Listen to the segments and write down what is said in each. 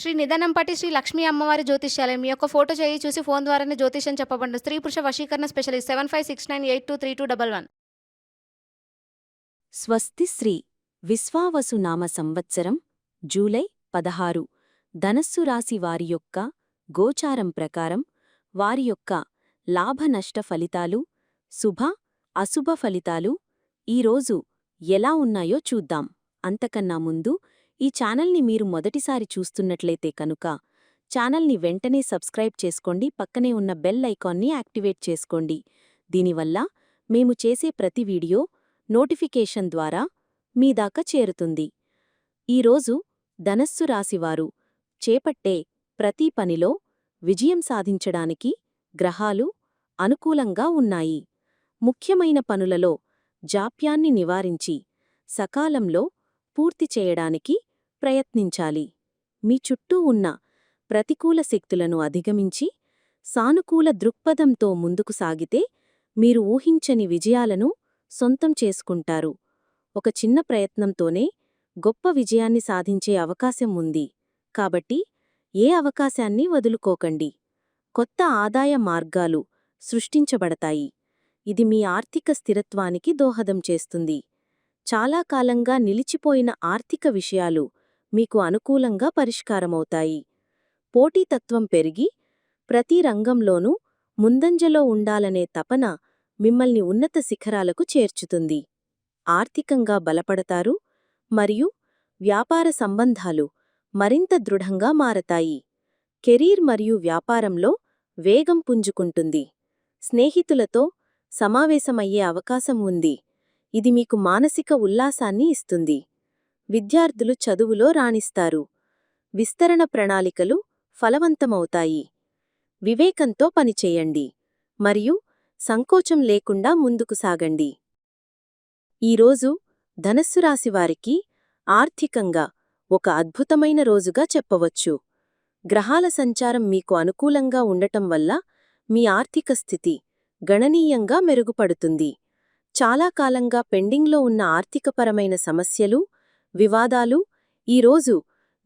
శ్రీ నిదనంపటి శ్రీ లక్ష్మీ అమ్మవారి జ్యోతిష్యాలయం. మీ యొక్క ఫోటో చేయి చూసి ఫోన్ ద్వారానే జ్యోతిష్యం చెప్పబడి స్త్రీ పురుష వశీకరణ specialist seven five six nine eight two three two double one. స్వస్తి శ్రీ విశ్వావసునామ సంవత్సరం జూలై పదహారు. ధనస్సు రాశి వారి యొక్క గోచారం ప్రకారం వారి యొక్క లాభనష్ట ఫలితాలు శుభ అశుభ ఫలితాలు ఈరోజు ఎలా ఉన్నాయో చూద్దాం. అంతకన్నా ముందు ఈ ఛానల్ని మీరు మొదటిసారి చూస్తున్నట్లయితే కనుక ఛానల్ని వెంటనే సబ్స్క్రైబ్ చేసుకోండి పక్కనే ఉన్న బెల్ ఐకాన్ని యాక్టివేట్ చేసుకోండి. దీనివల్ల మేము చేసే ప్రతి వీడియో నోటిఫికేషన్ ద్వారా మీ దాకా చేరుతుంది. ఈరోజు ధనస్సు రాశివారు చేపట్టే ప్రతి పనిలో విజయం సాధించడానికి గ్రహాలు అనుకూలంగా ఉన్నాయి. ముఖ్యమైన పనులలో జాప్యాన్ని నివారించి సకాలంలో పూర్తి చేయడానికి ప్రయత్నించాలి. మీ చుట్టూ ఉన్న ప్రతికూల శక్తులను అధిగమించి సానుకూల దృక్పథంతో ముందుకు సాగితే మీరు ఊహించని విజయాలను సొంతం చేసుకుంటారు. ఒక చిన్న ప్రయత్నంతోనే గొప్ప విజయాన్ని సాధించే అవకాశం ఉంది. కాబట్టి ఏ అవకాశాన్ని వదులుకోకండి. కొత్త ఆదాయ మార్గాలు సృష్టించబడతాయి. ఇది మీ ఆర్థిక స్థిరత్వానికి దోహదం చేస్తుంది. చాలా కాలంగా నిలిచిపోయిన ఆర్థిక విషయాలు మీకు అనుకూలంగా పరిష్కారమవుతాయి. పోటీతత్వం పెరిగి ప్రతి రంగంలోనూ ముందంజలో ఉండాలనే తపన మిమ్మల్ని ఉన్నత శిఖరాలకు చేర్చుతుంది. ఆర్థికంగా బలపడతారు మరియు వ్యాపార సంబంధాలు మరింత దృఢంగా మారతాయి. కెరీర్ మరియు వ్యాపారంలో వేగం పుంజుకుంటుంది. స్నేహితులతో సమావేశమయ్యే అవకాశం ఉంది. ఇది మీకు మానసిక ఉల్లాసాన్ని ఇస్తుంది. విద్యార్థులు చదువులో రాణిస్తారు. విస్తరణ ప్రణాళికలు ఫలవంతమవుతాయి. వివేకంతో పనిచేయండి. మరియు సంకోచం లేకుండా ముందుకు సాగండి. ఈరోజు ధనస్సు రాశివారికి ఆర్థికంగా ఒక అద్భుతమైన రోజుగా చెప్పవచ్చు. గ్రహాల సంచారం మీకు అనుకూలంగా ఉండటం వల్ల మీ ఆర్థిక స్థితి గణనీయంగా మెరుగుపడుతుంది. చాలా కాలంగా పెండింగ్లో ఉన్న ఆర్థికపరమైన సమస్యలు వివాదాలు ఈరోజు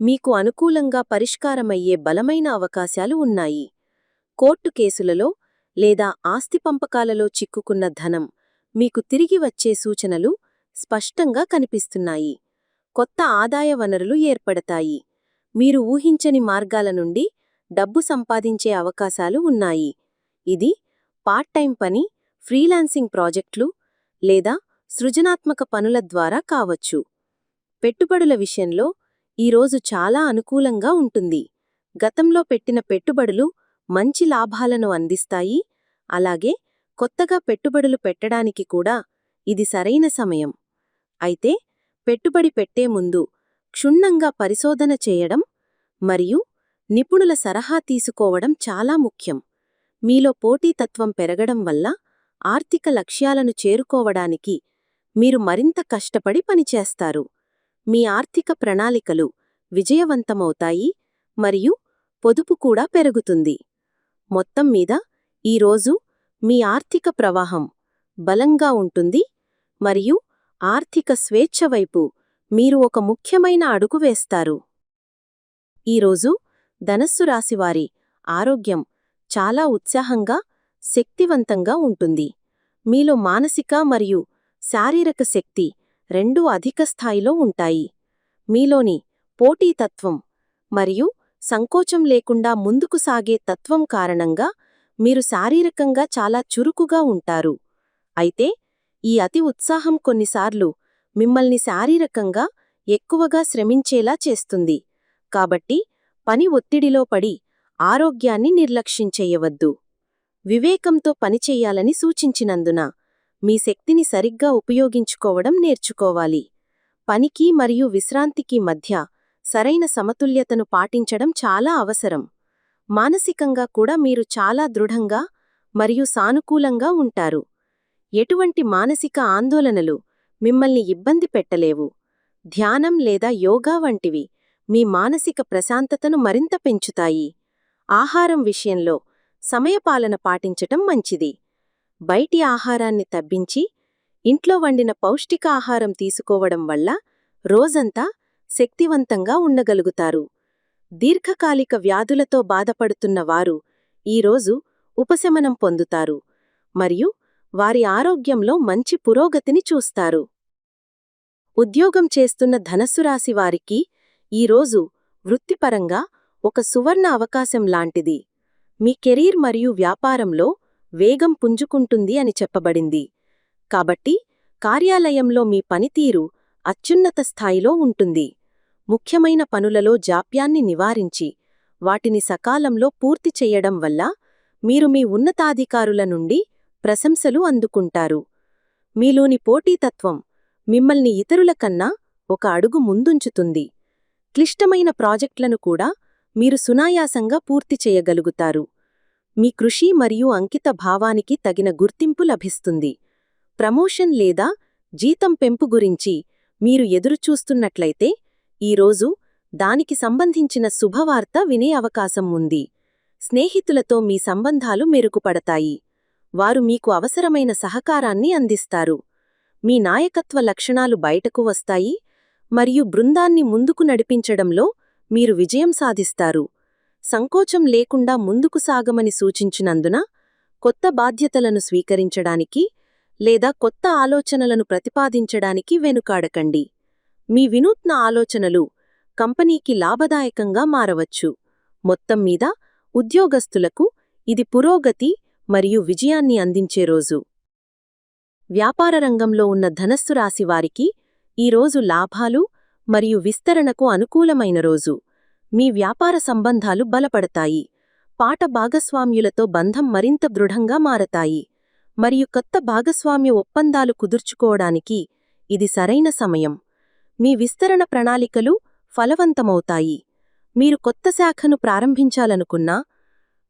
మీకు అనుకూలంగా పరిష్కారమయ్యే బలమైన అవకాశాలు ఉన్నాయి. కోర్టు కేసులలో లేదా ఆస్తి పంపకాలలో చిక్కుకున్న ధనం మీకు తిరిగి వచ్చే సూచనలు స్పష్టంగా కనిపిస్తున్నాయి. కొత్త ఆదాయ వనరులు ఏర్పడతాయి. మీరు ఊహించని మార్గాల నుండి డబ్బు సంపాదించే అవకాశాలు ఉన్నాయి. ఇది పార్ట్ టైం పని ఫ్రీలాన్సింగ్ ప్రాజెక్టులు లేదా సృజనాత్మక పనుల ద్వారా కావచ్చు. పెట్టుబడుల విషయంలో ఈరోజు చాలా అనుకూలంగా ఉంటుంది. గతంలో పెట్టిన పెట్టుబడులు మంచి లాభాలను అందిస్తాయి. అలాగే కొత్తగా పెట్టుబడులు పెట్టడానికి కూడా ఇది సరైన సమయం. అయితే పెట్టుబడి పెట్టే ముందు క్షుణ్ణంగా పరిశోధన చేయడం మరియు నిపుణుల సలహా తీసుకోవడం చాలా ముఖ్యం. మీలో పోటీతత్వం పెరగడం వల్ల ఆర్థిక లక్ష్యాలను చేరుకోవడానికి మీరు మరింత కష్టపడి పనిచేస్తారు. మీ ఆర్థిక ప్రణాళికలు విజయవంతమవుతాయి మరియు పొదుపు కూడా పెరుగుతుంది. మొత్తం మీద ఈరోజు మీ ఆర్థిక ప్రవాహం బలంగా ఉంటుంది మరియు ఆర్థిక స్వేచ్ఛ వైపు మీరు ఒక ముఖ్యమైన అడుగు వేస్తారు. ఈరోజు ధనస్సు రాశివారి ఆరోగ్యం చాలా ఉత్సాహంగా శక్తివంతంగా ఉంటుంది. మీలో మానసిక మరియు శారీరక శక్తి రెండూ అధిక స్థాయిలో ఉంటాయి. మీలోని పోటీతత్వం మరియు సంకోచం లేకుండా ముందుకు సాగే తత్వం కారణంగా మీరు శారీరకంగా చాలా చురుకుగా ఉంటారు. అయితే ఈ అతి ఉత్సాహం కొన్నిసార్లు మిమ్మల్ని శారీరకంగా ఎక్కువగా శ్రమించేలా చేస్తుంది. కాబట్టి పని ఒత్తిడిలో పడి ఆరోగ్యాన్ని నిర్లక్ష్యంచెయ్యవద్దు వివేకంతో పనిచేయాలని సూచించినందున మీ శక్తిని సరిగ్గా ఉపయోగించుకోవడం నేర్చుకోవాలి. పనికి మరియు విశ్రాంతికి మధ్య సరైన సమతుల్యతను పాటించడం చాలా అవసరం. మానసికంగా కూడా మీరు చాలా దృఢంగా మరియు సానుకూలంగా ఉంటారు. ఎటువంటి మానసిక ఆందోళనలు మిమ్మల్ని ఇబ్బంది పెట్టలేవు. ధ్యానం లేదా యోగా వంటివి మీ మానసిక ప్రశాంతతను మరింత పెంచుతాయి. ఆహారం విషయంలో సమయపాలన పాటించటం మంచిది. బయటి ఆహారాన్ని తబ్బించి ఇంట్లో వండిన పౌష్టిక ఆహారం తీసుకోవడం వల్ల రోజంతా శక్తివంతంగా ఉండగలుగుతారు. దీర్ఘకాలిక వ్యాధులతో బాధపడుతున్న వారు ఈరోజు ఉపశమనం పొందుతారు మరియు వారి ఆరోగ్యంలో మంచి పురోగతిని చూస్తారు. ఉద్యోగం చేస్తున్న ధనస్సురాశి వారికి ఈరోజు వృత్తిపరంగా ఒక సువర్ణ అవకాశం లాంటిది. మీ కెరీర్ మరియు వ్యాపారంలో వేగం పుంజుకుంటుంది అని చెప్పబడింది. కాబట్టి కార్యాలయంలో మీ పనితీరు అత్యున్నత స్థాయిలో ఉంటుంది. ముఖ్యమైన పనులలో జాప్యాన్ని నివారించి వాటిని సకాలంలో పూర్తి చెయ్యడం వల్ల మీరు మీ ఉన్నతాధికారుల నుండి ప్రశంసలు అందుకుంటారు. మీలోని పోటీతత్వం మిమ్మల్ని ఇతరుల కన్నా ఒక అడుగు ముందుంచుతుంది. క్లిష్టమైన ప్రాజెక్టులను కూడా మీరు సునాయాసంగా పూర్తి చేయగలుగుతారు. మీ కృషి మరియు అంకిత భావానికి తగిన గుర్తింపు లభిస్తుంది. ప్రమోషన్ లేదా జీతం పెంపు గురించి మీరు ఎదురుచూస్తున్నట్లయితే ఈరోజు దానికి సంబంధించిన శుభవార్త వినే అవకాశం ఉంది. స్నేహితులతో మీ సంబంధాలు మెరుగుపడతాయి. వారు మీకు అవసరమైన సహకారాన్ని అందిస్తారు. మీ నాయకత్వ లక్షణాలు బయటకు వస్తాయి మరియు బృందాన్ని ముందుకు నడిపించడంలో మీరు విజయం సాధిస్తారు. సంకోచం లేకుండా ముందుకు సాగమని సూచించినందున కొత్త బాధ్యతలను స్వీకరించడానికి లేదా కొత్త ఆలోచనలను ప్రతిపాదించడానికి వెనుకాడకండి. మీ వినూత్న ఆలోచనలు కంపెనీకి లాభదాయకంగా మారవచ్చు. మొత్తం మీద ఉద్యోగస్తులకు ఇది పురోగతి మరియు విజయాన్ని అందించే రోజు. వ్యాపార రంగంలో ఉన్న ధనస్సు రాశివారికి ఈరోజు లాభాలు మరియు విస్తరణకు అనుకూలమైన రోజు. మీ వ్యాపార సంబంధాలు బలపడతాయి. పాట భాగస్వామ్యులతో బంధం మరింత దృఢంగా మారతాయి. మరియు కొత్త భాగస్వామ్య ఒప్పందాలు కుదుర్చుకోవడానికి ఇది సరైన సమయం. మీ విస్తరణ ప్రణాళికలు ఫలవంతమవుతాయి. మీరు కొత్త శాఖను ప్రారంభించాలనుకున్నా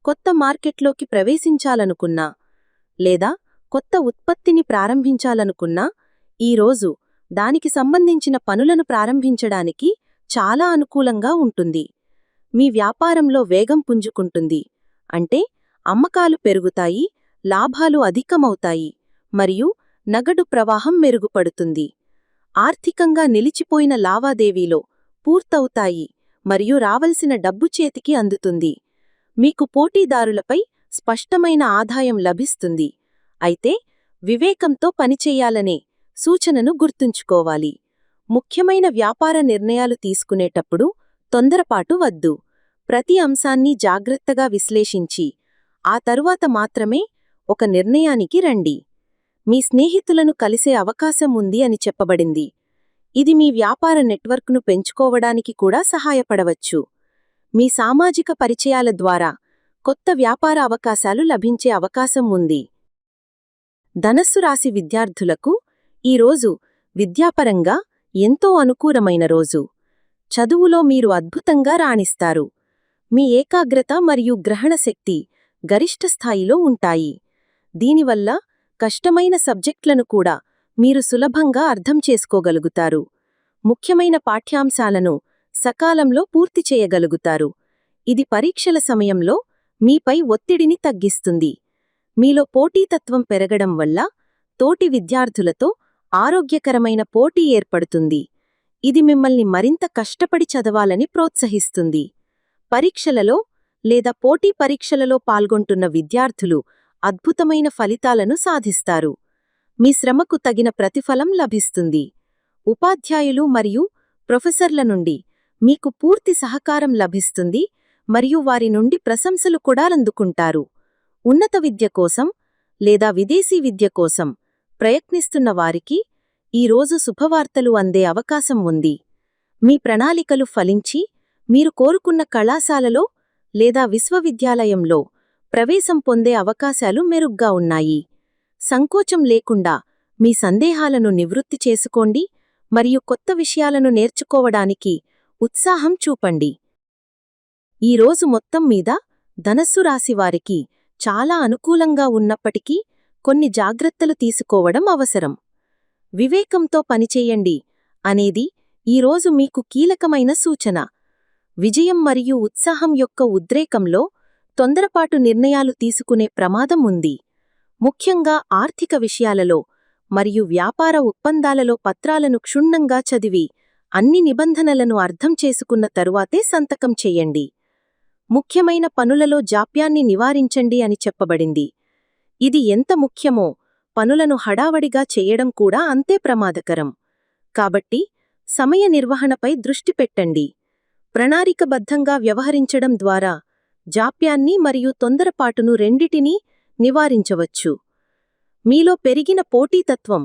కొత్త మార్కెట్లోకి ప్రవేశించాలనుకున్నా లేదా కొత్త ఉత్పత్తిని ప్రారంభించాలనుకున్నా ఈరోజు దానికి సంబంధించిన పనులను ప్రారంభించడానికి చాలా అనుకూలంగా ఉంటుంది. మీ వ్యాపారంలో వేగం పుంజుకుంటుంది. అంటే అమ్మకాలు పెరుగుతాయి లాభాలు అధికమవుతాయి మరియు నగడు ప్రవాహం మెరుగుపడుతుంది. ఆర్థికంగా నిలిచిపోయిన లావాదేవీలో పూర్తవుతాయి మరియు రావలసిన డబ్బు చేతికి అందుతుంది. మీకు పోటీదారులపై స్పష్టమైన ఆదాయం లభిస్తుంది. అయితే వివేకంతో పనిచేయాలనే సూచనను గుర్తుంచుకోవాలి. ముఖ్యమైన వ్యాపార నిర్ణయాలు తీసుకునేటప్పుడు తొందరపాటు వద్దు. ప్రతి అంశాన్ని జాగ్రత్తగా విశ్లేషించి ఆ తరువాత మాత్రమే ఒక నిర్ణయానికి రండి. మీ స్నేహితులను కలిసే అవకాశం ఉంది అని చెప్పబడింది. ఇది మీ వ్యాపార నెట్వర్క్ను పెంచుకోవడానికి కూడా సహాయపడవచ్చు. మీ సామాజిక పరిచయాల ద్వారా కొత్త వ్యాపార అవకాశాలు లభించే అవకాశం ఉంది. ధనస్సు రాశి విద్యార్థులకు ఈరోజు విద్యాపరంగా ఎంతో అనుకూలమైన రోజు. చదువులో మీరు అద్భుతంగా రాణిస్తారు. మీ ఏకాగ్రత మరియు గ్రహణ శక్తి గరిష్ట స్థాయిలో ఉంటాయి. దీనివల్ల కష్టమైన సబ్జెక్టులను కూడా మీరు సులభంగా అర్థం చేసుకోగలుగుతారు. ముఖ్యమైన పాఠ్యాంశాలను సకాలంలో పూర్తి చేయగలుగుతారు. ఇది పరీక్షల సమయంలో మీపై ఒత్తిడిని తగ్గిస్తుంది. మీలో పోటీతత్వం పెరగడం వల్ల తోటి విద్యార్థులతో ఆరోగ్యకరమైన పోటీ ఏర్పడుతుంది. ఇది మిమ్మల్ని మరింత కష్టపడి చదవాలని ప్రోత్సహిస్తుంది. పరీక్షలలో లేదా పోటీ పరీక్షలలో పాల్గొంటున్న విద్యార్థులు అద్భుతమైన ఫలితాలను సాధిస్తారు. మీ శ్రమకు తగిన ప్రతిఫలం లభిస్తుంది. ఉపాధ్యాయులు మరియు ప్రొఫెసర్ల నుండి మీకు పూర్తి సహకారం లభిస్తుంది మరియు వారి నుండి ప్రశంసలు కూడా అందుకుంటారు. ఉన్నత విద్య కోసం లేదా విదేశీ విద్య కోసం ప్రయత్నిస్తున్న వారికి ఈరోజు శుభవార్తలు అందే అవకాశం ఉంది. మీ ప్రణాళికలు ఫలించి మీరు కోరుకున్న కళాశాలలో లేదా విశ్వవిద్యాలయంలో ప్రవేశం పొందే అవకాశాలు మెరుగ్గా ఉన్నాయి. సంకోచం లేకుండా మీ సందేహాలను నివృత్తి చేసుకోండి మరియు కొత్త విషయాలను నేర్చుకోవడానికి ఉత్సాహం చూపండి. ఈరోజు మొత్తం మీద ధనస్సు రాశివారికి చాలా అనుకూలంగా ఉన్నప్పటికీ కొన్ని జాగ్రత్తలు తీసుకోవడం అవసరం. వివేకంతో పనిచేయండి అనేది ఈరోజు మీకు కీలకమైన సూచన. విజయం మరియు ఉత్సాహం యొక్క ఉద్రేకంలో తొందరపాటు నిర్ణయాలు తీసుకునే ప్రమాదం ఉంది. ముఖ్యంగా ఆర్థిక విషయాలలో మరియు వ్యాపార ఒప్పందాలలో పత్రాలను క్షుణ్ణంగా చదివి అన్ని నిబంధనలను అర్థం చేసుకున్న తరువాతే సంతకం చెయ్యండి ముఖ్యమైన పనులలో జాప్యాన్ని నివారించండి అని చెప్పబడింది. ఇది ఎంత ముఖ్యమో పనులను హడావడిగా చేయడం కూడా అంతే ప్రమాదకరం. కాబట్టి సమయ నిర్వహణపై దృష్టి పెట్టండి. ప్రణాళికబద్ధంగా వ్యవహరించడం ద్వారా జాప్యాన్ని మరియు తొందరపాటును రెండిటినీ నివారించవచ్చు. మీలో పెరిగిన పోటీతత్వం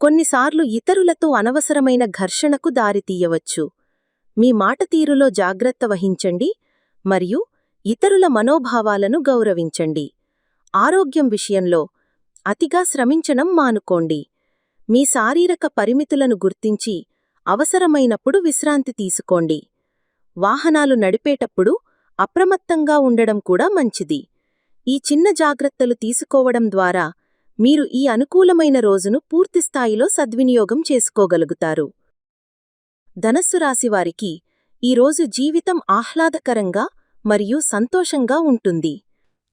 కొన్నిసార్లు ఇతరులతో అనవసరమైన ఘర్షణకు దారితీయవచ్చు. మీ మాటతీరులో జాగ్రత్త వహించండి మరియు ఇతరుల మనోభావాలను గౌరవించండి. ఆరోగ్యం విషయంలో అతిగా శ్రమించడం మానుకోండి. మీ శారీరక పరిమితులను గుర్తించి అవసరమైనప్పుడు విశ్రాంతి తీసుకోండి. వాహనాలు నడిపేటప్పుడు అప్రమత్తంగా ఉండడం కూడా మంచిది. ఈ చిన్న జాగ్రత్తలు తీసుకోవడం ద్వారా మీరు ఈ అనుకూలమైన రోజును పూర్తిస్థాయిలో సద్వినియోగం చేసుకోగలుగుతారు. ధనస్సు రాశివారికి ఈరోజు జీవితం ఆహ్లాదకరంగా మరియు సంతోషంగా ఉంటుంది.